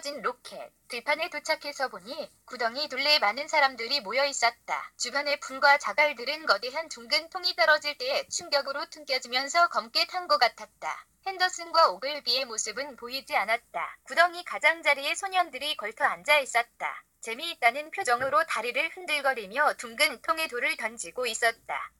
떨어진 로켓. 들판에 도착해서 보니 구덩이 둘레에 많은 사람들이 모여 있었다. 주변에 풀과 자갈들은 거대한 둥근 통이 떨어질 때 충격으로 튕겨지면서 검게 탄 것 같았다. 핸더슨과 오글비의 모습은 보이지 않았다. 구덩이 가장자리에 소년들이 걸터 앉아 있었다. 재미있다는 표정으로 다리를 흔들거리며 둥근 통에 돌을 던지고 있었다.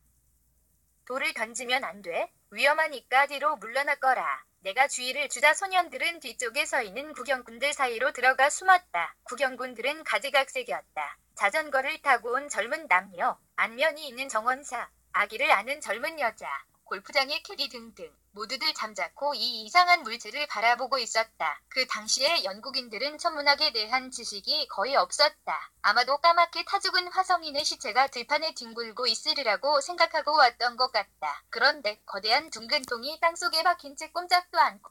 돌을 던지면 안 돼. 위험하니까 뒤로 물러나거라. 내가 주의를 주자 소년들은 뒤쪽에 서 있는 구경꾼들 사이로 들어가 숨었다. 구경꾼들은 가지각색이었다. 자전거를 타고 온 젊은 남녀, 안면이 있는 정원사, 아기를 아는 젊은 여자, 골프장의 캐디 등등 모두들 잠자코 이 이상한 물체를 바라보고 있었다. 그 당시에 영국인들은 천문학에 대한 지식이 거의 없었다. 아마도 까맣게 타죽은 화성인의 시체가 들판에 뒹굴고 있으리라고 생각하고 왔던 것 같다. 그런데 거대한 둥근 통이 땅속에 박힌 채 꼼짝도 않고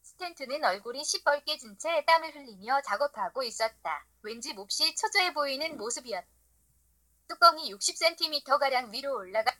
스탠트는 얼굴이 시뻘게 진 채 땀을 흘리며 작업하고 있었다. 왠지 몹시 초조해 보이는 모습이었다. 뚜껑이 60cm가량 위로 올라가